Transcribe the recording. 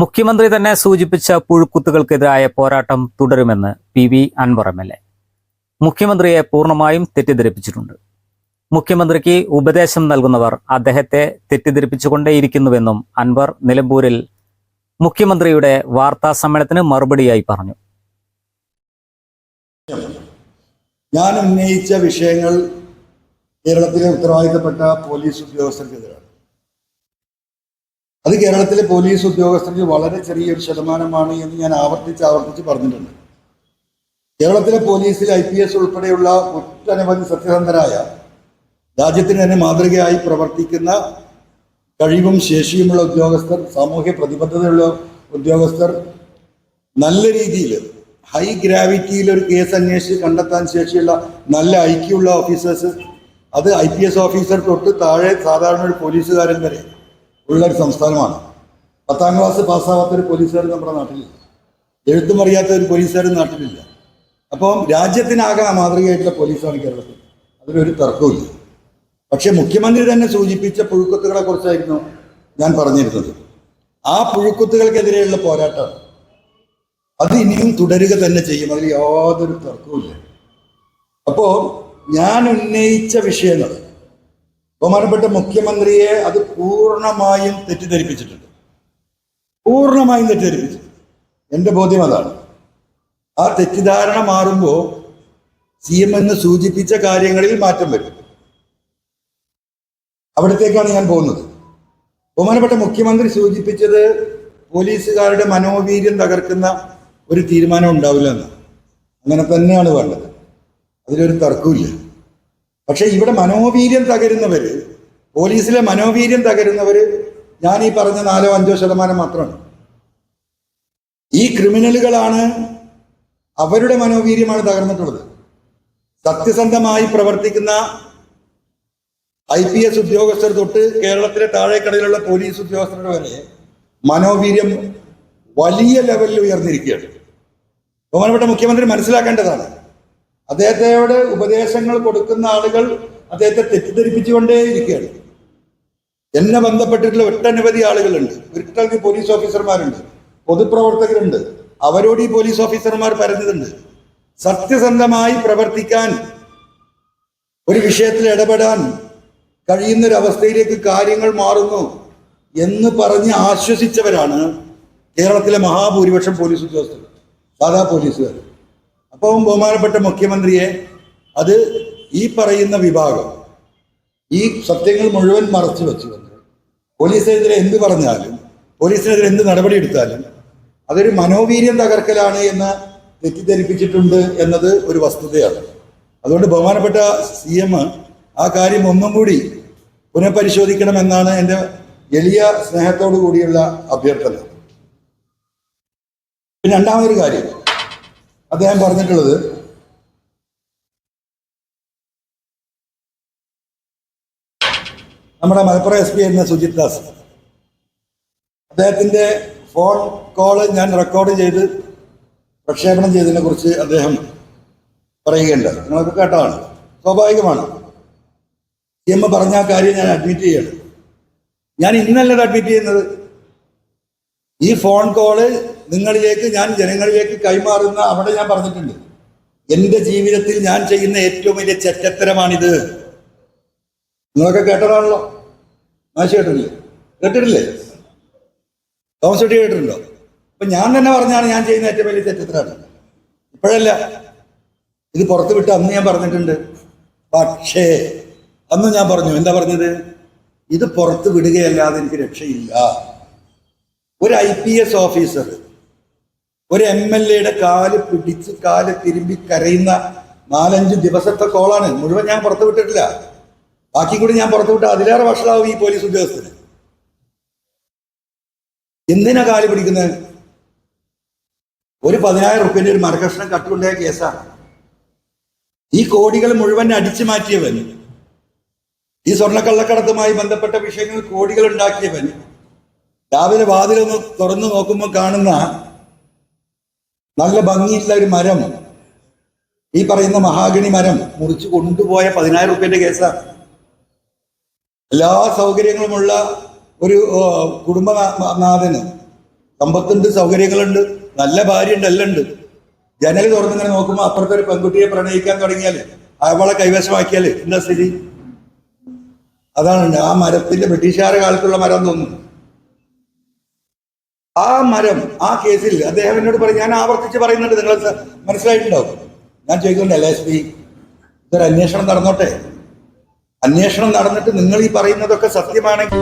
മുഖ്യമന്ത്രി തന്നെ സൂചിപ്പിച്ച പുഴുക്കുത്തുകൾക്കെതിരായ പോരാട്ടം തുടരുമെന്ന് P V Anvar M L A മുഖ്യമന്ത്രിയെ പൂർണമായും തെറ്റിദ്ധരിപ്പിച്ചിട്ടുണ്ട്. മുഖ്യമന്ത്രിക്ക് ഉപദേശം നൽകുന്നവർ അദ്ദേഹത്തെ തെറ്റിദ്ധരിപ്പിച്ചുകൊണ്ടേയിരിക്കുന്നുവെന്നും അൻവർ നിലമ്പൂരിൽ മുഖ്യമന്ത്രിയുടെ വാർത്താ സമ്മേളനത്തിന് മറുപടിയായി പറഞ്ഞു. ഞാൻ ഉന്നയിച്ച വിഷയങ്ങൾ കേരളത്തിലെ ഉത്തരവാദിത്തപ്പെട്ട പോലീസ് ഉദ്യോഗസ്ഥർക്കെതിരാണ്. അത് കേരളത്തിലെ പോലീസ് ഉദ്യോഗസ്ഥർക്ക് വളരെ ചെറിയൊരു ശതമാനമാണ് എന്ന് ഞാൻ ആവർത്തിച്ച് ആവർത്തിച്ച് പറഞ്ഞിട്ടുണ്ട്. കേരളത്തിലെ പോലീസിൽ ഐ പി എസ് ഉൾപ്പെടെയുള്ള ഒട്ടനവധി സത്യസന്ധരായ രാജ്യത്തിന് തന്നെ മാതൃകയായി പ്രവർത്തിക്കുന്ന കഴിവും ശേഷിയുമുള്ള ഉദ്യോഗസ്ഥർ സാമൂഹ്യ പ്രതിബദ്ധതയുള്ള ഉദ്യോഗസ്ഥർ നല്ല രീതിയിൽ ഹൈ ഗ്രാവിറ്റിയിൽ ഒരു കേസ് അന്വേഷിച്ച് കണ്ടെത്താൻ ശേഷിയുള്ള നല്ല ഐക്യമുള്ള ഓഫീസേഴ്സ് അത് ഐ പി എസ് ഓഫീസർ തൊട്ട് താഴെ സാധാരണ ഒരു പോലീസുകാരൻ വരെ ഉള്ള ഒരു സംസ്ഥാനമാണ്. പത്താം ക്ലാസ് പാസ്സാവാത്ത ഒരു പോലീസുകാരൻ നമ്മുടെ നാട്ടിലില്ല. എഴുത്തും അറിയാത്ത ഒരു പോലീസുകാരൻ നാട്ടിലില്ല. അപ്പം രാജ്യത്തിനാകെ മാതൃകയായിട്ടുള്ള പോലീസാണ് കേരളത്തിൽ. അതിലൊരു തർക്കമില്ല പക്ഷെ മുഖ്യമന്ത്രി തന്നെ സൂചിപ്പിച്ച പുഴുക്കുത്തുകളെ കുറിച്ചായിരുന്നു ഞാൻ പറഞ്ഞിരുന്നത്. ആ പുഴുക്കുത്തുകൾക്കെതിരെയുള്ള പോരാട്ടം അത് ഇനിയും തുടരുക തന്നെ ചെയ്യും. അതിൽ യാതൊരു തർക്കവുമില്ല അപ്പോൾ ഞാൻ ഉന്നയിച്ച വിഷയങ്ങൾ ബഹുമാനപ്പെട്ട മുഖ്യമന്ത്രിയെ അത് പൂർണമായും തെറ്റിദ്ധരിപ്പിച്ചിട്ടുണ്ട്. പൂർണമായും തെറ്റിദ്ധരിപ്പിച്ചു എന്റെ ബോധ്യം അതാണ്. ആ തെറ്റിദ്ധാരണ മാറുമ്പോൾ സി എം എന്ന് സൂചിപ്പിച്ച കാര്യങ്ങളിൽ മാറ്റം വരും. അവിടത്തേക്കാണ് ഞാൻ പോകുന്നത്. ബഹുമാനപ്പെട്ട മുഖ്യമന്ത്രി സൂചിപ്പിച്ചത് പോലീസുകാരുടെ മനോവീര്യം തകർക്കുന്ന ഒരു തീരുമാനം ഉണ്ടാവില്ല എന്ന് അങ്ങനെ തന്നെയാണ് വേണ്ടത്. അതിലൊരു തർക്കമില്ല പക്ഷെ ഇവിടെ മനോവീര്യം തകരുന്നവര് പോലീസിലെ മനോവീര്യം തകരുന്നവര് ഞാൻ ഈ പറഞ്ഞ നാലോ അഞ്ചോ ശതമാനം മാത്രമാണ്. ഈ ക്രിമിനലുകളാണ് അവരുടെ മനോവീര്യമാണ് തകർന്നിട്ടുള്ളത്. സത്യസന്ധമായി പ്രവർത്തിക്കുന്ന ഐ പി എസ് ഉദ്യോഗസ്ഥർ തൊട്ട് കേരളത്തിലെ താഴേക്കടയിലുള്ള പോലീസ് ഉദ്യോഗസ്ഥരുടെ വരെ മനോവീര്യം വലിയ ലെവലിൽ ഉയർന്നിരിക്കുകയാണ്. ബഹുമാനപ്പെട്ട മുഖ്യമന്ത്രി മനസ്സിലാക്കേണ്ടതാണ്. അദ്ദേഹത്തോട് ഉപദേശങ്ങൾ കൊടുക്കുന്ന ആളുകൾ അദ്ദേഹത്തെ തെറ്റിദ്ധരിപ്പിച്ചുകൊണ്ടേയിരിക്കുകയാണ്. എന്നെ ബന്ധപ്പെട്ടിട്ടുള്ള ഒട്ടനവധി ആളുകളുണ്ട്. ഒട്ടനവധി പോലീസ് ഓഫീസർമാരുണ്ട്. പൊതുപ്രവർത്തകരുണ്ട്. അവരോട് ഈ പോലീസ് ഓഫീസർമാർ പറഞ്ഞതുണ്ട് സത്യസന്ധമായി പ്രവർത്തിക്കാൻ ഒരു വിഷയത്തിൽ ഇടപെടാൻ കഴിയുന്നൊരവസ്ഥയിലേക്ക് കാര്യങ്ങൾ മാറുന്നു എന്ന് പറഞ്ഞ് ആശ്വസിച്ചവരാണ് കേരളത്തിലെ മഹാഭൂരിപക്ഷം പോലീസ് ഉദ്യോഗസ്ഥർ സാധാ പോലീസുകാർ. അപ്പം ബഹുമാനപ്പെട്ട മുഖ്യമന്ത്രിയെ അത് ഈ പറയുന്ന വിഭാഗം ഈ സത്യങ്ങൾ മുഴുവൻ മറച്ചു വെച്ചുകൊണ്ട് പോലീസിനെതിരെ എന്ത് പറഞ്ഞാലും പോലീസിനെതിരെ എന്ത് നടപടി എടുത്താലും അതൊരു മനോവീര്യം തകർക്കലാണ് എന്ന് തെറ്റിദ്ധരിപ്പിച്ചിട്ടുണ്ട് എന്നത് ഒരു വസ്തുതയാണ്. അതുകൊണ്ട് ബഹുമാനപ്പെട്ട സി എം ആ കാര്യം ഒന്നും കൂടി പുനഃപരിശോധിക്കണമെന്നാണ് എന്റെ എളിയ സ്നേഹത്തോടു കൂടിയുള്ള അഭ്യർത്ഥന. രണ്ടാമതൊരു കാര്യം. അദ്ദേഹം പറഞ്ഞിട്ടുള്ളത് നമ്മുടെ മലപ്പുറം എസ് പി ആയിരുന്ന സുജിത് ദാസ്. അദ്ദേഹത്തിന്റെ ഫോൺ കോൾ ഞാൻ റെക്കോർഡ് ചെയ്ത് പ്രക്ഷേപണം ചെയ്തതിനെ കുറിച്ച് അദ്ദേഹം പറയുകയുണ്ട്. നിങ്ങളൊക്കെ കേട്ടതാണ്. സ്വാഭാവികമാണ്. സി എം പറഞ്ഞ ആ കാര്യം ഞാൻ അഡ്മിറ്റ് ചെയ്യണം. ഞാൻ ഇന്നല്ലത് അഡ്മിറ്റ് ചെയ്യുന്നത്. ഈ ഫോൺ കോൾ നിങ്ങളിലേക്ക് ഞാൻ ജനങ്ങളിലേക്ക് കൈമാറുന്ന അവിടെ ഞാൻ പറഞ്ഞിട്ടുണ്ട്. എന്റെ ജീവിതത്തിൽ ഞാൻ ചെയ്യുന്ന ഏറ്റവും വലിയ ചെറ്റത്തരമാണിത്. നിങ്ങളൊക്കെ കേട്ടതാണല്ലോ? മാഷി കേട്ടിട്ടില്ലേ? കേട്ടിട്ടില്ലേ? തോമസ് കുട്ടി കേട്ടിട്ടുണ്ടോ? അപ്പൊ ഞാൻ തന്നെ പറഞ്ഞാണ് ഞാൻ ചെയ്യുന്ന ഏറ്റവും വലിയ ചെറ്റത്തരാണ്. ഇപ്പോഴല്ല. ഇത് പുറത്ത് വിട്ട് അന്ന് ഞാൻ പറഞ്ഞിട്ടുണ്ട്. പക്ഷേ അന്ന് ഞാൻ പറഞ്ഞു. എന്താ പറഞ്ഞത്? ഇത് പുറത്ത് വിടുകയല്ലാതെ എനിക്ക് രക്ഷയില്ല. ഒരു ഐ പി എസ് ഓഫീസർ ഒരു എം എൽ എയുടെ കാൽ പിടിച്ച് കാൽ തിരുമ്പി കരയുന്ന നാലഞ്ച് ദിവസത്തെ കോളാണ്. മുഴുവൻ ഞാൻ പുറത്തു വിട്ടിട്ടില്ല. ബാക്കി കൂടി ഞാൻ പുറത്തു വിട്ട അതിലേറെ വഷളാവും ഈ പോലീസ് ഉദ്യോഗസ്ഥന്. എന്തിനാ കാൽ പിടിക്കുന്നത് ഒരു പതിനായിരം റുപ്യന്റെ ഒരു മരകഷ്ണം കട്ടുകൊണ്ടായ കേസാണ്. ഈ കോടികൾ മുഴുവൻ അടിച്ചു മാറ്റിയവൻ ഈ സ്വർണക്കള്ളക്കടത്തുമായി ബന്ധപ്പെട്ട വിഷയങ്ങൾ കോടികൾ ഉണ്ടാക്കിയവൻ രാവിലെ വാതിലൊന്ന് തുറന്നു നോക്കുമ്പോൾ കാണുന്ന നല്ല ഭംഗിയുള്ള ഒരു മരം. ഈ പറയുന്ന മഹാഗണി മരം മുറിച്ചു കൊണ്ടുപോയ പതിനായിരം റുപ്യന്റെ കേസാണ് എല്ലാ സൗകര്യങ്ങളുമുള്ള ഒരു കുടുംബനാഥന് സമ്പത്തുണ്ട് സൗകര്യങ്ങളുണ്ട്. നല്ല ഭാര്യയുണ്ട് എല്ലാം ഉണ്ട്. ജനൽ തുറന്നിങ്ങനെ നോക്കുമ്പോൾ അപ്പുറത്തെ ഒരു പെൺകുട്ടിയെ പ്രണയിക്കാൻ തുടങ്ങിയാൽ അവളെ കൈവശമാക്കിയാൽ എന്താ സ്ഥിതി? അതാണ് ആ മരത്തിന്റെ ബ്രിട്ടീഷുകാരുടെ കാലത്തുള്ള മരം തോന്നുന്നു. ആ മരം ആ കേസിൽ അദ്ദേഹം എന്നോട് പറയും ഞാൻ ആവർത്തിച്ച് പറയുന്നുണ്ട് നിങ്ങൾ മനസ്സിലായിട്ടുണ്ടാവും ഞാൻ ചോദിക്കുന്നുണ്ട് എൽ എസ് പി ഇതൊരു അന്വേഷണം നടന്നോട്ടെ? അന്വേഷണം നടന്നിട്ട് നിങ്ങൾ ഈ പറയുന്നതൊക്കെ സത്യമാണെങ്കിൽ